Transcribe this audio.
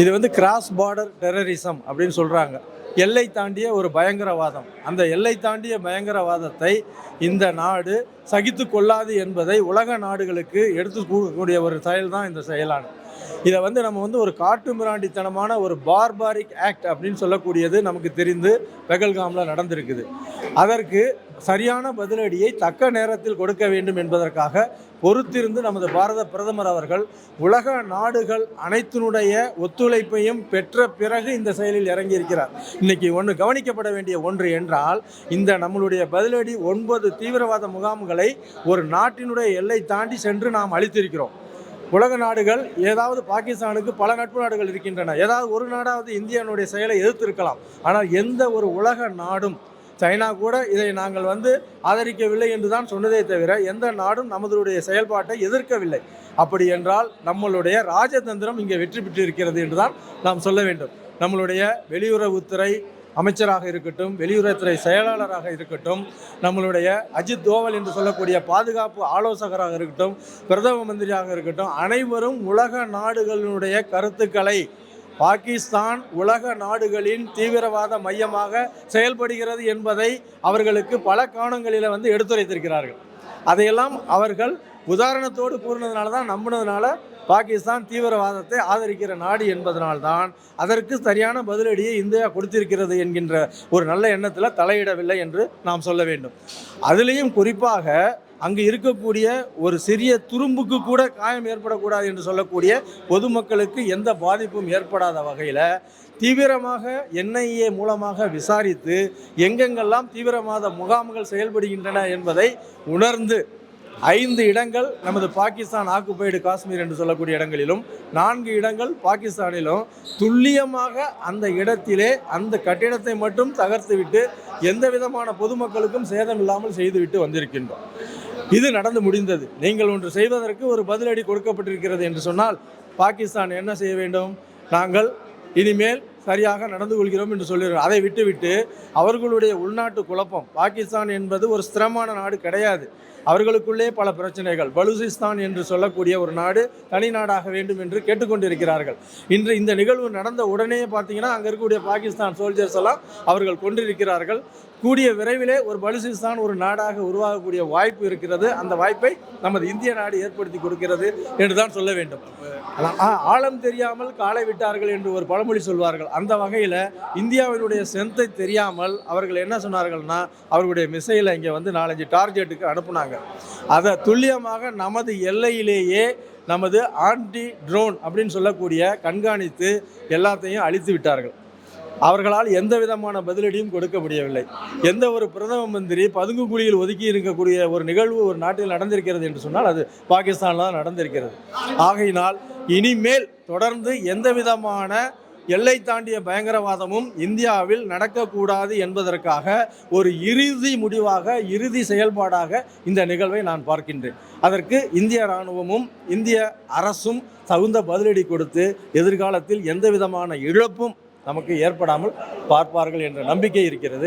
இது வந்து cross border terrorism அப்படின்னு சொல்கிறாங்க எல்லை தாண்டிய ஒரு பயங்கரவாதம். அந்த எல்லை தாண்டிய பயங்கரவாதத்தை இந்த நாடு சகித்து கொள்ளாது என்பதை உலக நாடுகளுக்கு எடுத்து கூடிய ஒரு செயல் தான் இந்த செயலானது. இதை வந்து நம்ம வந்து ஒரு காட்டு மிராண்டித்தனமான ஒரு பார்பாரிக் ஆக்ட் அப்படின்னு சொல்லக்கூடியது நமக்கு தெரிந்து பெகல்காமில் நடந்திருக்குது. அதற்கு சரியான பதிலடியை தக்க நேரத்தில் கொடுக்க வேண்டும் என்பதற்காக பொறுத்திருந்து நமது பாரத பிரதமர் அவர்கள் உலக நாடுகள் அனைத்தினுடைய ஒத்துழைப்பையும் பெற்ற பிறகு இந்த செயலில் இறங்கியிருக்கிறார். இன்னைக்கு ஒன்று கவனிக்கப்பட வேண்டிய ஒன்று என்றால் இந்த நம்மளுடைய பதிலடி ஒன்பது தீவிரவாத முகாம்களை ஒரு நாட்டினுடைய எல்லை தாண்டி சென்று நாம் அளித்திருக்கிறோம் உலக நாடுகள் ஏதாவது பாகிஸ்தானுக்கு பல நட்பு நாடுகள் இருக்கின்றன. ஏதாவது ஒரு நாடாவது இந்தியானுடைய செயலை எதிர்த்திருக்கலாம். ஆனால் எந்த ஒரு உலக நாடும் சைனா கூட இதை நாங்கள் வந்து ஆதரிக்கவில்லை என்று தான் சொன்னதே தவிர எந்த நாடும் நமதுடைய செயல்பாட்டை எதிர்க்கவில்லை. அப்படி என்றால் நம்மளுடைய ராஜதந்திரம் இங்கே வெற்றி பெற்றிருக்கிறது என்று தான் நாம் சொல்ல வேண்டும். நம்மளுடைய வெளியுறவுத்துறை அமைச்சராக இருக்கட்டும் வெளியுறவுத்துறை செயலாளராக இருக்கட்டும் நம்மளுடைய அஜித் தோவல் என்று சொல்லக்கூடிய பாதுகாப்பு ஆலோசகராக இருக்கட்டும் பிரதம மந்திரியாக இருக்கட்டும் அனைவரும் உலக நாடுகளினுடைய கருத்துக்களை பாகிஸ்தான் உலக நாடுகளின் தீவிரவாத மையமாக செயல்படுகிறது என்பதை அவர்களுக்கு பல காணங்களில் வந்து எடுத்துரைத்திருக்கிறார்கள். அதையெல்லாம் அவர்கள் உதாரணத்தோடு கூறினதுனால தான் நம்பினதுனால பாகிஸ்தான் தீவிரவாதத்தை ஆதரிக்கிற நாடு என்பதனால்தான் அதற்கு சரியான பதிலடியை இந்தியா கொடுத்திருக்கிறது என்கின்ற ஒரு நல்ல எண்ணத்தில் தலையிடவில்லை என்று நாம் சொல்ல வேண்டும். அதுலேயும் குறிப்பாக அங்கு இருக்கக்கூடிய ஒரு சிறிய துரும்புக்கு கூட காயம் ஏற்படக்கூடாது என்று சொல்லக்கூடிய பொதுமக்களுக்கு எந்த பாதிப்பும் ஏற்படாத வகையில் தீவிரமாக என்ஐஏ மூலமாக விசாரித்து எங்கெங்கெல்லாம் தீவிரவாத முகாம்கள் செயல்படுகின்றன என்பதை உணர்ந்து ஐந்து இடங்கள் நமது பாகிஸ்தான் ஆக்குபைடு காஷ்மீர் என்று சொல்லக்கூடிய இடங்களிலும் நான்கு இடங்கள் பாகிஸ்தானிலும். துல்லியமாக அந்த இடத்திலே அந்த கட்டிடத்தை மட்டும் தகர்த்துவிட்டு எந்த விதமான பொதுமக்களுக்கும் சேதம் இல்லாமல் செய்துவிட்டு வந்திருக்கின்றோம். இது நடந்து முடிந்தது. நீங்கள் ஒன்று செய்வதற்கு ஒரு பதிலடி கொடுக்கப்பட்டிருக்கிறது என்று சொன்னால் பாகிஸ்தான் என்ன செய்ய வேண்டும்? நாங்கள் இனிமேல் சரியாக நடந்து கொள்கிறோம் என்று சொல்லுகிறோம் அதை விட்டுவிட்டு அவர்களுடைய உள்நாட்டு குழப்பம். பாகிஸ்தான் என்பது ஒரு ஸ்திரமான நாடு கிடையாது. அவர்களுக்குள்ளே பல பிரச்சனைகள். பலுசிஸ்தான் என்று சொல்லக்கூடிய ஒரு நாடு தனி நாடாக வேண்டும் என்று கேட்டுக்கொண்டிருக்கிறார்கள். இன்று இந்த நிகழ்வு நடந்த உடனே பார்த்தீங்கன்னா அங்கே இருக்கக்கூடிய பாகிஸ்தான் சோல்ஜர்ஸ் எல்லாம் அவர்கள் கொண்டிருக்கிறார்கள் கூடிய விரைவிலே ஒரு பலுசிஸ்தான் ஒரு நாடாக உருவாகக்கூடிய வாய்ப்பு இருக்கிறது. அந்த வாய்ப்பை நமது இந்திய நாடு ஏற்படுத்தி கொடுக்கிறது என்று தான் சொல்ல வேண்டும். ஆழம் தெரியாமல் காலை விட்டார்கள் என்று ஒரு பழமொழி சொல்வார்கள். அந்த வகையில் இந்தியாவினுடைய ஸ்ட்ரென்த்தை தெரியாமல் அவர்கள் என்ன சொன்னார்கள்னா அவர்களுடைய மிசைலை இங்கே வந்து நாலஞ்சு டார்கெட்டுக்கு அனுப்புனாங்க. அதை துல்லியமாக நமது எல்லையிலேயே நமது ஆன்டி ட்ரோன் அப்படின்னு சொல்லக்கூடிய கண்காணித்து எல்லாத்தையும் அழித்து விட்டார்கள். அவர்களால் எந்த விதமான பதிலடியும் கொடுக்க முடியவில்லை. எந்த ஒரு பிரதம மந்திரி பதுங்கு குழியில் ஒதுக்கி இருக்கக்கூடிய ஒரு நிகழ்வு ஒரு நாட்டில் நடந்திருக்கிறது என்று சொன்னால் அது பாகிஸ்தானில் தான் நடந்திருக்கிறது. ஆகையினால் இனிமேல் தொடர்ந்து எந்த விதமான எல்லை தாண்டிய பயங்கரவாதமும் இந்தியாவில் நடக்கக்கூடாது என்பதற்காக ஒரு இறுதி முடிவாக இறுதி செயல்பாடாக இந்த நிகழ்வை நான் பார்க்கின்றேன். அதற்கு இந்திய இராணுவமும் இந்திய அரசும் தகுந்த பதிலடி கொடுத்து எதிர்காலத்தில் எந்த விதமான இழப்பும் நமக்கு ஏற்படாமல் பார்ப்பார்கள் என்ற நம்பிக்கை இருக்கிறது.